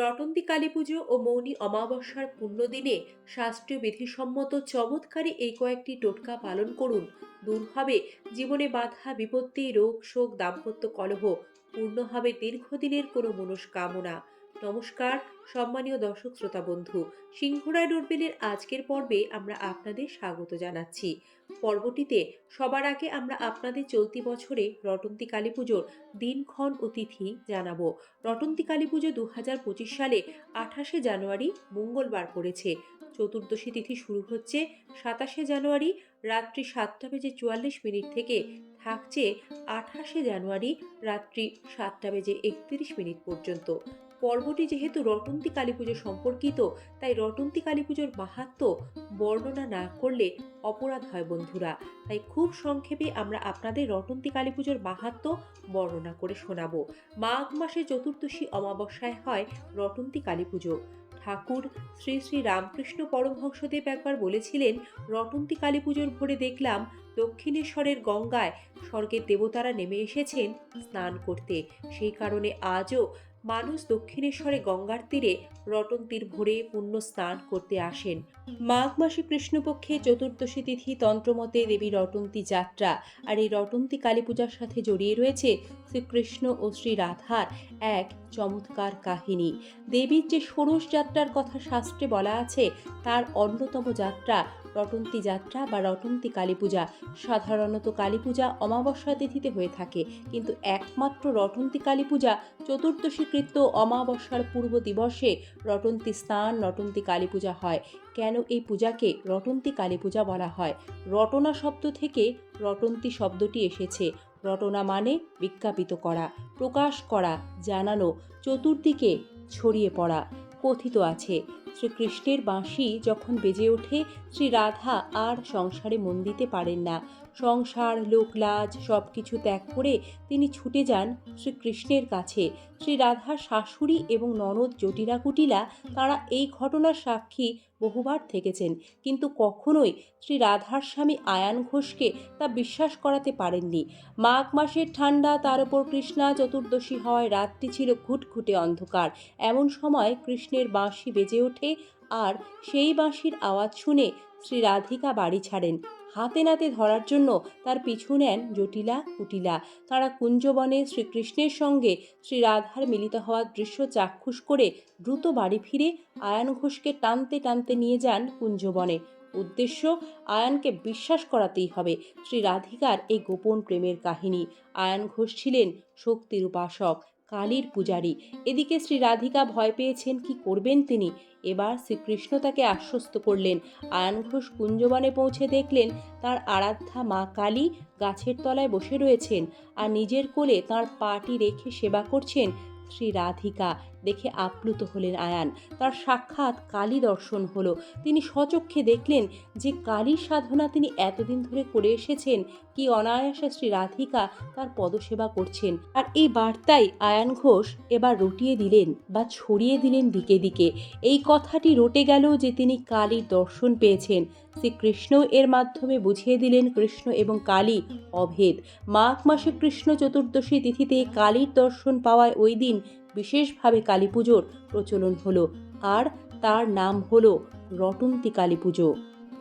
রটন্তি কালী পুজো ও মৌনী অমাবস্যার পূর্ণ পুণ্যদিনে শাস্ত্রীয় বিধিসম্মত চমৎকারী এই কয়েকটি টোটকা পালন করুন। দূর হবে জীবনে বাধা, বিপত্তি, রোগ, শোক, দাম্পত্য কলহ। পূর্ণ হবে দীর্ঘদিনের কোনো মনস্কামনা। নমস্কার, সম্মানীয় দর্শক, শ্রোতা বন্ধু। সিংহরায় ডোরবেলের আজকের পর্বে আমরা আপনাদের স্বাগত জানাচ্ছি। পর্বটিতে সবার আগে আমরা আপনাদের চলতি বছরে রটন্তি কালী পুজোর দিনক্ষণ ও তিথি জানাব। রটন্তি কালী পুজো দু হাজার পঁচিশ সালে আঠাশে জানুয়ারি মঙ্গলবার পড়েছে। চতুর্দশী তিথি শুরু হচ্ছে সাতাশে জানুয়ারি, রাত্রি সাতটা বেজে চুয়াল্লিশ মিনিট থেকে থাকছে আঠাশে জানুয়ারি, রাত্রি সাতটা বেজে একত্রিশ মিনিট পর্যন্ত। পর্বটি যেহেতু রটন্তি কালী পুজো সম্পর্কিত, তাই রটন্তি কালী পুজোর মাহাত্ম্য বর্ণনা না করলে অপরাধ হয় বন্ধুরা। তাই খুব সংক্ষেপে আমরা আপনাদের রটন্তি কালী পুজোর মাহাত্ম্য বর্ণনা করে শোনাবো। মাঘ মাসে চতুর্দশী অমাবস্যায় হয় রটন্তি কালী পুজো। ঠাকুর শ্রী শ্রী রামকৃষ্ণ পরমহংসদেব একবার বলেছিলেন, রটন্তি কালী পুজোর ভোরে দেখলাম দক্ষিণেশ্বরের গঙ্গায় স্বর্গের দেবতারা নেমে এসেছেন স্নান করতে। সেই কারণে আজও মানুষ দক্ষিণেশ্বরে গঙ্গার তীরে রটন্তির ভোরে পুণ্য স্নান করতে আসেন। মাঘ মাসে কৃষ্ণপক্ষে চতুর্দশী তিথি তন্ত্রমতে দেবী রটন্তি যাত্রা আর এই রটন্তি কালী পূজার সাথে জড়িয়ে রয়েছে শ্রীকৃষ্ণ ও শ্রী রাধার এক চমৎকার কাহিনী। দেবীর যে ষোড়শ যাত্রার কথা শাস্ত্রে বলা আছে, তার অন্যতম যাত্রা রটন্তি যাত্রা বা রটন্তি কালী পূজা। সাধারণত কালী পূজা অমাবস্যা তিথিতে হয়ে থাকে। কিন্তু একমাত্র রটন্তি কালী পূজা চতুর্দশী কৃত্য অমাবস্যার পূর্ব দিবসে রটন্তি স্নান, রটন্তি কালী পূজা হয়। কেন এই পূজাকে রটন্তি কালী পূজা বলা হয়? রটনা শব্দ থেকে রটন্তি শব্দটি এসেছে। রটনা মানে বিজ্ঞাপিত করা, প্রকাশ করা, জানানো, চতুর্দিকে ছড়িয়ে পড়া। কথিত আছে। শ্রীকৃষ্ণের বাঁশি যখন বেজে ওঠে শ্রী রাধা আর সংসারে মন দিতে পারেন না। সংসার, লোকলাজ সব কিছু ত্যাগ করে তিনি ছুটে যান শ্রীকৃষ্ণের কাছে। শ্রী রাধার শাশুড়ি এবং ননদ জটিলা কুটিলা তারা এই ঘটনার সাক্ষী বহুবার থেকেছেন। কিন্তু কখনোই শ্রী রাধার স্বামী আয়ান ঘোষকে তা বিশ্বাস করাতে পারেননি। মাঘ মাসের ঠান্ডা তার উপর কৃষ্ণা চতুর্দশী হওয়ায় রাতটি ছিল ঘুটঘুটে অন্ধকার। এমন সময় কৃষ্ণের বাঁশি বেজে ওঠে আর সেই বাঁশির আওয়াজ শুনে শ্রী রাধিকা বাড়ি ছাড়েন। হাতে নাতে ধরার জন্য তার পিছু নেন জটিলা কুটিলা। তারা কুঞ্জবনে শ্রীকৃষ্ণের সঙ্গে শ্রী রাধার মিলিত হওয়ার দৃশ্য চাক্ষুষ করে দ্রুত বাড়ি ফিরে আয়ান ঘোষকে টানতে টানতে নিয়ে যান কুঞ্জবনে। উদ্দেশ্য, আয়ানকে বিশ্বাস করাতেই হবে শ্রী রাধিকার এই গোপন প্রেমের কাহিনী। আয়ান ঘোষ ছিলেন শক্তির উপাসক। কালীর পূজারী। এদিকে শ্রী রাধিকা ভয় পেয়েছেন কি করবেন তিনি। এবার শ্রীকৃষ্ণ তাকে আশ্বস্ত করলেন। আয়ন ঘোষ কুঞ্জবনে পৌঁছে দেখলেন তার আরাধ্যা মা কালী গাছের তলায় বসে রয়েছেন আর নিজের কোলে তার পাটি রেখে সেবা করছেন শ্রী রাধিকা দেখে আপ্লুত হলেন আয়ান। তার সাক্ষাৎ কালী দর্শন হলো। তিনি সচক্ষে দেখলেন যে কালী সাধনা তিনি এতদিন ধরে করে এসেছেন, কি অনায়াসে শ্রী রাধিকা তার পদসেবা করছেন। আর এই বার্তাই আয়ান ঘোষ এবার রটিয়ে দিলেন বা ছড়িয়ে দিলেন দিকে দিকে। এই কথাটি রটে গেল যে তিনি কালীর দর্শন পেয়েছেন। শ্রীকৃষ্ণ এর মাধ্যমে বুঝিয়ে দিলেন কৃষ্ণ এবং কালী অভেদ। মাঘ মাসে কৃষ্ণ চতুর্দশী তিথিতে কালীর দর্শন পাওয়ায় ওই দিন বিশেষভাবে কালী পুজোর প্রচলন হলো। আর তার নাম হলো রটন্তি কালী পুজো।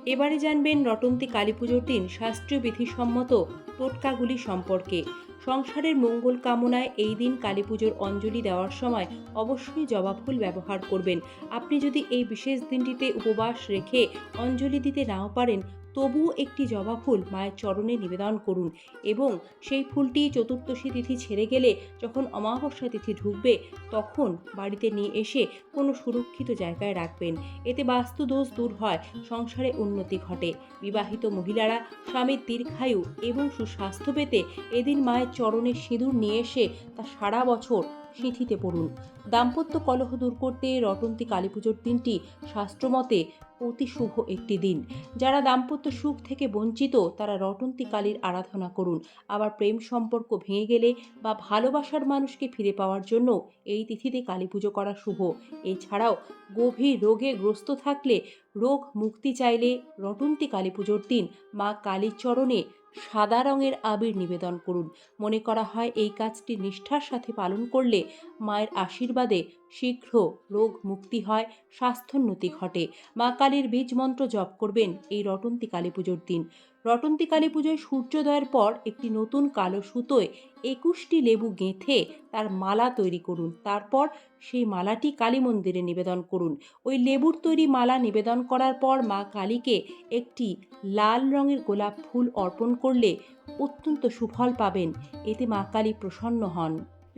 এবারে জানবেন রটন্তি কালী পুজোর দিন শাস্ত্রীয় বিধিসম্মত টোটকাগুলি সম্পর্কে। সংসারের মঙ্গল কামনায় এই দিন কালী পুজোর অঞ্জলি দেওয়ার সময় অবশ্যই জবা ফুল ব্যবহার করবেন। আপনি যদি এই বিশেষ দিনটিতে উপবাস রেখে অঞ্জলি দিতে নাও পারেন তবুও একটি জবা ফুল মায়ের চরণে নিবেদন করুন এবং সেই ফুলটি চতুর্দশী তিথি ছেড়ে গেলে যখন অমাবস্যা তিথি ঢুকবে, তখন বাড়িতে নিয়ে এসে কোনো সুরক্ষিত জায়গায় রাখবেন। এতে বাস্তু দোষ দূর হয়, সংসারে উন্নতি ঘটে। বিবাহিত মহিলারা স্বামীর দীর্ঘায়ু এবং সুস্বাস্থ্য পেতে এদিন মায়ের চরণে সিঁদুর নিয়ে এসে তা সারা বছর সিঁথিতে পড়ুন। দাম্পত্য কলহ দূর করতে রটন্তি কালী পুজোর দিনটি শাস্ত্রমতে অতি শুভ একটি দিন। যারা দাম্পত্য সুখ থেকে বঞ্চিত, তারা রটন্তি কালীর আরাধনা করুন। আবার প্রেম সম্পর্ক ভেঙে গেলে বা ভালোবাসার মানুষকে ফিরে পাওয়ার জন্য এই তিথিতে কালী পুজো করা শুভ। এছাড়াও গভীর রোগে গ্রস্ত থাকলে রোগ মুক্তি চাইলে রটন্তি কালী পুজোর দিন মা কালীর চরণে সাদা রঙের আবির নিবেদন করুন। মনে করা হয়, এই কাজটি নিষ্ঠার সাথে পালন করলে মায়ের আশীর্বাদে শীঘ্র রোগ মুক্তি হয়, স্বাস্থ্যোন্নতি ঘটে। মা কালীর বীজ মন্ত্র জপ করবেন এই রটন্তি কালী পুজোর দিন। রটন্তি কালী পুজোয় সূর্যোদয়ের পর একটি নতুন কালো সুতোয় একুশটি লেবু গেঁথে তার মালা তৈরি করুন। তারপর সেই মালাটি কালী মন্দিরে নিবেদন করুন। ওই লেবুর তৈরি মালা নিবেদন করার পর মা কালীকে একটি লাল রঙের গোলাপ ফুল অর্পণ করলে অত্যন্ত সুফল পাবেন। এতে মা কালী প্রসন্ন হন।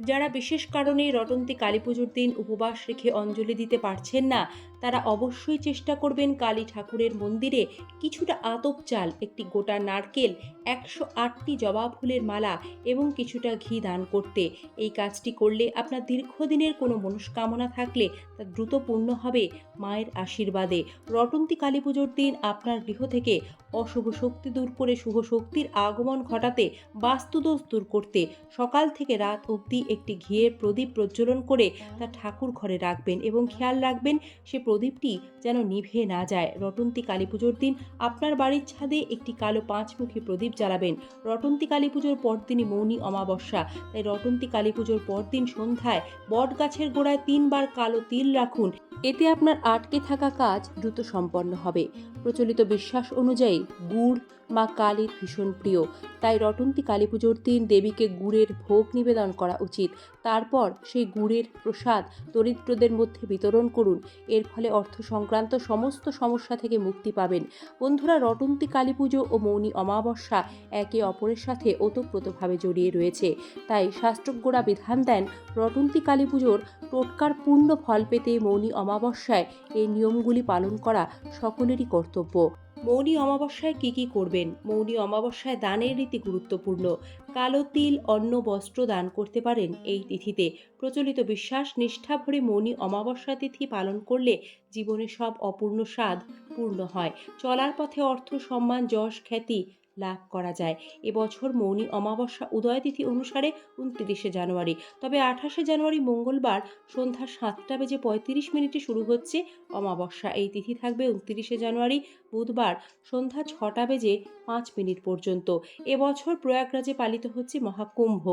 যারা বিশেষ কারণে রটন্তি কালী পুজোর দিন উপবাস রেখে অঞ্জলি দিতে পারছেন না তারা অবশ্যই চেষ্টা করবেন কালী ঠাকুরের মন্দিরে কিছুটা আতপ চাল, একটি গোটা নারকেল, একশো আটটি জবা ফুলের মালা এবং কিছুটা ঘি দান করতে। এই কাজটি করলে আপনার দীর্ঘদিনের কোনো মনস্কামনা থাকলে তা দ্রুত পূর্ণ হবে মায়ের আশীর্বাদে। রটন্তি কালী পুজোর দিন আপনার গৃহ থেকে অশুভ শক্তি দূর করে শুভ শক্তির আগমন ঘটাতে বাস্তুদোষ দূর করতে সকাল থেকে রাত অবধি একটি ঘিয়ের প্রদীপ প্রজ্বলন করে তা ঠাকুর ঘরে রাখবেন এবং খেয়াল রাখবেন সে প্রদীপটি যেন নিভে না যায়। রটন্তি কালী পুজোর দিন আপনার বাড়ির ছাদে একটি কালো পাঁচমুখী প্রদীপ জ্বালাবেন। রটন্তি কালী পুজোর পরদিনই মৌনী অমাবস্যা। তাই রটন্তি কালী পুজোর পরদিন সন্ধ্যায় বট গাছের গোড়ায় তিনবার কালো তিল রাখুন। এতে আপনার আটকে থাকা কাজ দ্রুত সম্পন্ন হবে। প্রচলিত বিশ্বাস অনুযায়ী গুড় মা কালীর ভীষণ প্রিয়। তাই রটন্তি কালী পুজোর দিন দেবীকে গুড়ের ভোগ নিবেদন করা উচিত। তারপর সেই গুড়ের প্রসাদ দরিদ্রদের মধ্যে বিতরণ করুন। এর ফলে অর্থ সংক্রান্ত সমস্ত সমস্যা থেকে মুক্তি পাবেন। বন্ধুরা, রটন্তি কালী পুজো ও মৌনী অমাবস্যা একে অপরের সাথে ওতপ্রোতভাবে জড়িয়ে রয়েছে। তাই শাস্ত্রজ্ঞরা বিধান দেন, রটন্তি কালী পুজোর টোটকার পূর্ণ ফল পেতে মৌনী অমাবস্যায় এই নিয়মগুলি পালন করা সকলেরই কর্তব্য। মৌনী অমাবস্যায় কি কি করবেন? মৌনী অমাবস্যায় দানের রীতি গুরুত্বপূর্ণ। কালো তিল, অন্ন, বস্ত্র দান করতে পারেন এই তিথিতে। প্রচলিত বিশ্বাস, নিষ্ঠা ভরে মৌনী অমাবস্যা তিথি পালন করলে জীবনে সব অপূর্ণ স্বাদ পূর্ণ হয়। চলার পথে অর্থ, সম্মান, যশ, খ্যাতি লাভ করা যায়। এবছর মৌনী অমাবস্যা উদয় তিথি অনুসারে উনত্রিশে জানুয়ারি। তবে আঠাশে জানুয়ারি মঙ্গলবার সন্ধ্যা সাতটা বেজে পঁয়ত্রিশ মিনিটে শুরু হচ্ছে অমাবস্যা। এই তিথি থাকবে উনত্রিশে জানুয়ারি, বুধবার সন্ধ্যা ছটা বেজে পাঁচ মিনিট পর্যন্ত। এবছর প্রয়াগরাজে পালিত হচ্ছে মহাকুম্ভ।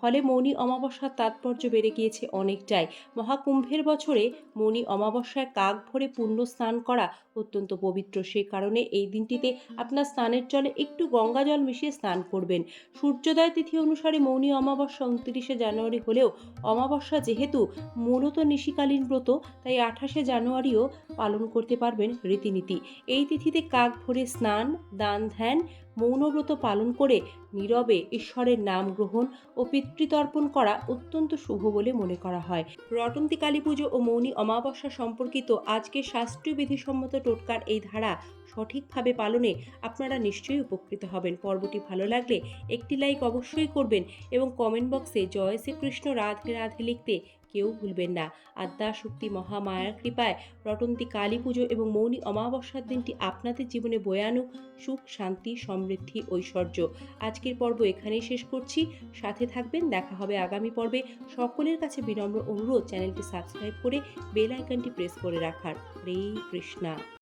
ফলে মৌনী অমাবস্যার তাৎপর্য বেড়ে গিয়েছে অনেকটাই। মহাকুম্ভের বছরে মৌনী অমাবস্যায় কাক ভরে পুণ্য স্নান করা অত্যন্ত পবিত্র। সেই কারণে এই দিনটিতে আপনার স্নানের জলে একটু গঙ্গা জল মিশিয়ে স্নান করবেন। সূর্যোদয় তিথি অনুসারে মৌনী অমাবস্যা উনত্রিশে জানুয়ারি হলেও অমাবস্যা যেহেতু মূলত নিশিকালীন ব্রত, তাই আঠাশে জানুয়ারিও পালন করতে পারবেন রীতিনীতি। এই তিথিতে কাক ভরে স্নান, দান, ধ্যান মৌনব্রত পালন করে নীরবে ঈশ্বরের নাম গ্রহণ ও পিতৃতর্পণ করা অত্যন্ত শুভ বলে মনে করা হয়। রটন্তি কালী পুজো ও মৌনী অমাবস্যা সম্পর্কিত আজকের শাস্ত্রীয় বিধিসম্মত টোটকার এই ধারা সঠিকভাবে পালনে আপনারা নিশ্চয়ই উপকৃত হবেন। পর্বটি ভালো লাগলে একটি লাইক অবশ্যই করবেন এবং কমেন্ট বক্সে জয় শ্রীকৃষ্ণ রাধে রাধে লিখতে কেউ ভুলবেন না। আদ্যা শক্তি মহামায়ার কৃপায় রটন্তী কালী পুজো এবং মৌনী অমাবস্যার দিনটি আপনাদের জীবনে বয়ানুক, সুখ, শান্তি, সমৃদ্ধি, ঐশ্বর্য। আজকের পর্ব এখানেই শেষ করছি। সাথে থাকবেন, দেখা হবে আগামী পর্বে। সকলের কাছে বিনম্র অনুরোধ, চ্যানেলটি সাবস্ক্রাইব করে বেল আইকনটি প্রেস করে রাখার। হরে কৃষ্ণা।